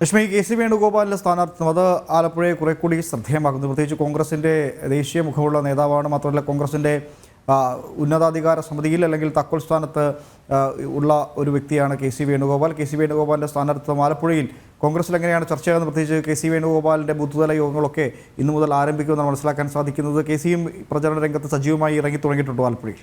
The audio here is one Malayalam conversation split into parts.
ലക്ഷ്മി കെ സി വേണുഗോപാലിന്റെ സ്ഥാനാർത്ഥിത്വം. അത് ആലപ്പുഴയെ കുറെ കൂടി ശ്രദ്ധേയമാക്കുന്നു. പ്രത്യേകിച്ച് കോൺഗ്രസിന്റെ ദേശീയ മുഖമുള്ള നേതാവാണ്. മാത്രമല്ല കോൺഗ്രസിന്റെ ഉന്നതാധികാര സമിതിയിൽ അല്ലെങ്കിൽ തക്കോൽ സ്ഥാനത്ത് ഉള്ള ഒരു വ്യക്തിയാണ് K C Venugopal K C വേണുഗോപാലിന്റെ സ്ഥാനാർത്ഥിത്വം ആലപ്പുഴയിൽ കോൺഗ്രസിൽ എങ്ങനെയാണ് ചർച്ചയാകുന്നത്? പ്രത്യേകിച്ച് കെ സി വേണുഗോപാലിന്റെ ബൂത്തുതല യോഗങ്ങളൊക്കെ ഇന്നു മുതൽ ആരംഭിക്കുമെന്നാണ് മനസ്സിലാക്കാൻ സാധിക്കുന്നത് കെ സിയും പ്രചരണ രംഗത്ത് സജീവമായി ഇറങ്ങി തുടങ്ങിയിട്ടുണ്ടോ ആലപ്പുഴയിൽ?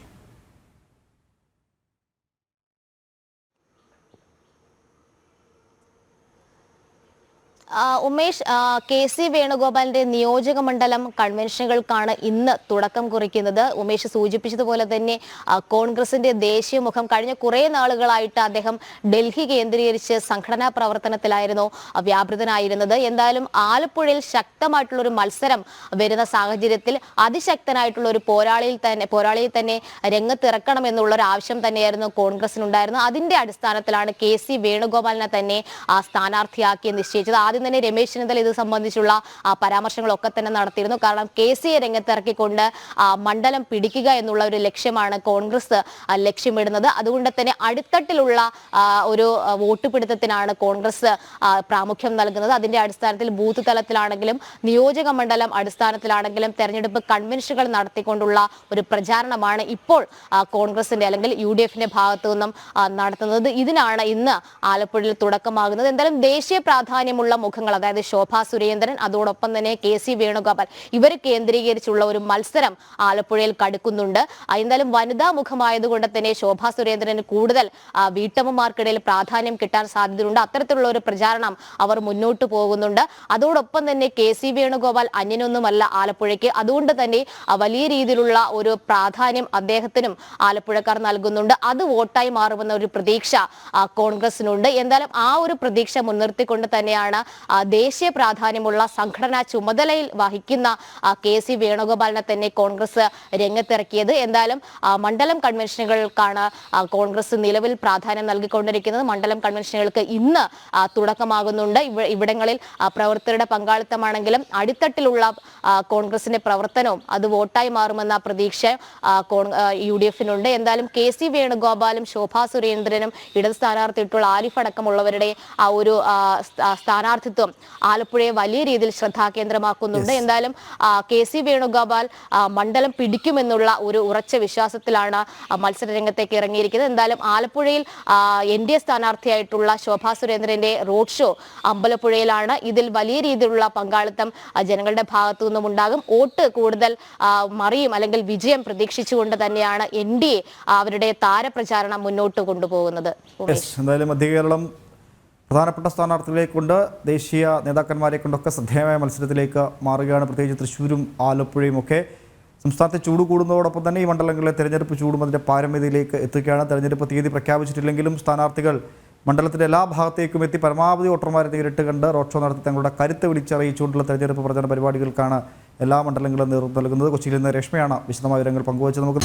ഉമേഷ് കെ സി വേണുഗോപാലിന്റെ നിയോജക മണ്ഡലം കൺവെൻഷനുകൾക്കാണ് ഇന്ന് തുടക്കം കുറിക്കുന്നത്. ഉമേഷ് സൂചിപ്പിച്ചതുപോലെ തന്നെ കോൺഗ്രസിന്റെ ദേശീയ മുഖം കഴിഞ്ഞ കുറെ നാളുകളായിട്ട് അദ്ദേഹം ഡൽഹി കേന്ദ്രീകരിച്ച് സംഘടനാ പ്രവർത്തനത്തിലായിരുന്നു വ്യാപൃതനായിരുന്നത്. എന്തായാലും ആലപ്പുഴയിൽ ശക്തമായിട്ടുള്ള ഒരു മത്സരം വരുന്ന സാഹചര്യത്തിൽ അതിശക്തനായിട്ടുള്ള ഒരു പോരാളിയിൽ തന്നെ പോരാളിയിൽ തന്നെ രംഗത്തിറക്കണം എന്നുള്ള ഒരു ആവശ്യം തന്നെയായിരുന്നു കോൺഗ്രസിനുണ്ടായിരുന്നത്. അതിന്റെ അടിസ്ഥാനത്തിലാണ് കെ സി വേണുഗോപാലിനെ തന്നെ സ്ഥാനാർത്ഥിയാക്കി നിശ്ചയിച്ചത്. ആദ്യം തന്നെ രമേശ് ചെന്നിത്തല ഇത് സംബന്ധിച്ചുള്ള പരാമർശങ്ങളൊക്കെ തന്നെ നടത്തിയിരുന്നു. കാരണം കെ സിയെ രംഗത്തിറക്കിക്കൊണ്ട് മണ്ഡലം പിടിക്കുക എന്നുള്ള ഒരു ലക്ഷ്യമാണ് കോൺഗ്രസ് ലക്ഷ്യമിടുന്നത്. അതുകൊണ്ട് തന്നെ അടിത്തട്ടിലുള്ള ഒരു വോട്ട് പിടുത്തത്തിനാണ് കോൺഗ്രസ് പ്രാമുഖ്യം നൽകുന്നത്. അതിന്റെ അടിസ്ഥാനത്തിൽ ബൂത്ത് തലത്തിലാണെങ്കിലും നിയോജക മണ്ഡലം അടിസ്ഥാനത്തിലാണെങ്കിലും തെരഞ്ഞെടുപ്പ് കൺവെൻഷനുകൾ നടത്തിക്കൊണ്ടുള്ള ഒരു പ്രചാരണമാണ് ഇപ്പോൾ കോൺഗ്രസിന്റെ അല്ലെങ്കിൽ യു ഡി എഫിന്റെ ഭാഗത്തു നിന്നും നടത്തുന്നത്. ഇതിനാണ് ഇന്ന് ആലപ്പുഴയിൽ തുടക്കമാകുന്നത്. എന്തായാലും ദേശീയ പ്രാധാന്യമുള്ള മുഖങ്ങൾ അതായത് ശോഭാ സുരേന്ദ്രൻ അതോടൊപ്പം തന്നെ കെ സി വേണുഗോപാൽ ഇവർ കേന്ദ്രീകരിച്ചുള്ള ഒരു മത്സരം ആലപ്പുഴയിൽ കടുക്കുന്നുണ്ട്. എന്തായാലും വനിതാ മുഖമായതുകൊണ്ട് തന്നെ ശോഭാ സുരേന്ദ്രന് കൂടുതൽ വീട്ടമ്മമാർക്കിടയിൽ പ്രാധാന്യം കിട്ടാൻ സാധ്യതയുണ്ട്. അത്തരത്തിലുള്ള ഒരു പ്രചാരണം അവർ മുന്നോട്ട് പോകുന്നുണ്ട്. അതോടൊപ്പം തന്നെ കെ സി വേണുഗോപാൽ അന്യനൊന്നുമല്ല ആലപ്പുഴയ്ക്ക്. അതുകൊണ്ട് തന്നെ വലിയ രീതിയിലുള്ള ഒരു പ്രാധാന്യം അദ്ദേഹത്തിനും ആലപ്പുഴക്കാർ നൽകുന്നുണ്ട്. അത് വോട്ടായി മാറുമെന്ന ഒരു പ്രതീക്ഷ കോൺഗ്രസിനുണ്ട്. എന്തായാലും ആ ഒരു പ്രതീക്ഷ മുൻനിർത്തിക്കൊണ്ട് തന്നെയാണ് ദേശീയ പ്രാധാന്യമുള്ള സംഘടനാ ചുമതലയിൽ വഹിക്കുന്ന കെ സി വേണുഗോപാലിനെ തന്നെ കോൺഗ്രസ് രംഗത്തിറക്കിയത്. എന്തായാലും മണ്ഡലം കൺവെൻഷനുകൾക്കാണ് കോൺഗ്രസ് നിലവിൽ പ്രാധാന്യം നൽകിക്കൊണ്ടിരിക്കുന്നത്. മണ്ഡലം കൺവെൻഷനുകൾക്ക് ഇന്ന് തുടക്കമാകുന്നുണ്ട്. ഇവിടങ്ങളിൽ പ്രവർത്തകരുടെ പങ്കാളിത്തമാണെങ്കിലും അടിത്തട്ടിലുള്ള കോൺഗ്രസിന്റെ പ്രവർത്തനവും അത് വോട്ടായി മാറുമെന്ന പ്രതീക്ഷ യു ഡി എഫിനുണ്ട് എന്തായാലും കെ സി വേണുഗോപാലും ശോഭാ സുരേന്ദ്രനും ഇടത് സ്ഥാനാർത്ഥിയിട്ടുള്ള ആരിഫ് അടക്കമുള്ളവരുടെ ആ ഒരു ആ, സ്ഥാനാർത്ഥിത്വം ആലപ്പുഴയെ വലിയ രീതിയിൽ ശ്രദ്ധാകേന്ദ്രമാക്കുന്നുണ്ട്. എന്തായാലും കെ സി വേണുഗോപാൽ മണ്ഡലം പിടിക്കുമെന്നുള്ള ഒരു ഉറച്ച വിശ്വാസത്തിലാണ് മത്സരരംഗത്തേക്ക് മത്സര ഇറങ്ങിയിരിക്കുന്നത്. എന്തായാലും ആലപ്പുഴയിൽ എൻ ഡി എ സ്ഥാനാർത്ഥിയായിട്ടുള്ള ശോഭാ സുരേന്ദ്രന്റെ റോഡ് ഷോ അമ്പലപ്പുഴയിലാണ്. ഇതിൽ വലിയ രീതിയിലുള്ള പങ്കാളിത്തം ജനങ്ങളുടെ ഭാഗത്തു നിന്നും ഉണ്ടാകും. വോട്ട് കൂടുതൽ മറിയും അല്ലെങ്കിൽ വിജയം പ്രതീക്ഷിച്ചുകൊണ്ട് തന്നെയാണ് എൻ ഡി എ അവരുടെ താരപ്രചാരണം മുന്നോട്ട് കൊണ്ടുപോകുന്നത്. എന്തായാലും മധ്യകേരളം പ്രധാനപ്പെട്ട സ്ഥാനാർത്ഥികളെ കൊണ്ട് ദേശീയ നേതാക്കന്മാരെ കൊണ്ടൊക്കെ ശ്രദ്ധേയമായ മത്സരത്തിലേക്ക് മാറുകയാണ്. പ്രത്യേകിച്ച് തൃശ്ശൂരും ആലപ്പുഴയും ഒക്കെ സംസ്ഥാനത്തെ ചൂട് കൂടുന്നതോടൊപ്പം തന്നെ ഈ മണ്ഡലങ്ങളിലെ തെരഞ്ഞെടുപ്പ് ചൂടും അതിന്റെ പാരമ്യതയിലേക്ക് എത്തുകയാണ്. തെരഞ്ഞെടുപ്പ് തീയതി പ്രഖ്യാപിച്ചിട്ടില്ലെങ്കിലും സ്ഥാനാർത്ഥികൾ മണ്ഡലത്തിന്റെ എല്ലാ ഭാഗത്തേക്കും എത്തി പരമാവധി വോട്ടർമാരെ നേരിട്ട് കണ്ട് റോഡ് ഷോ നടത്തി തങ്ങളുടെ കരുത്ത് വിളിച്ചറിയിച്ചുകൊണ്ടുള്ള തെരഞ്ഞെടുപ്പ് പ്രചരണ പരിപാടികൾക്കാണ് എല്ലാ മണ്ഡലങ്ങളും നേതൃത്വം നൽകുന്നത്. കൊച്ചിയിൽ നിന്ന് രശ്മിയാണ് വിശദമായ വിവരങ്ങൾ പങ്കുവച്ചത് നമുക്ക്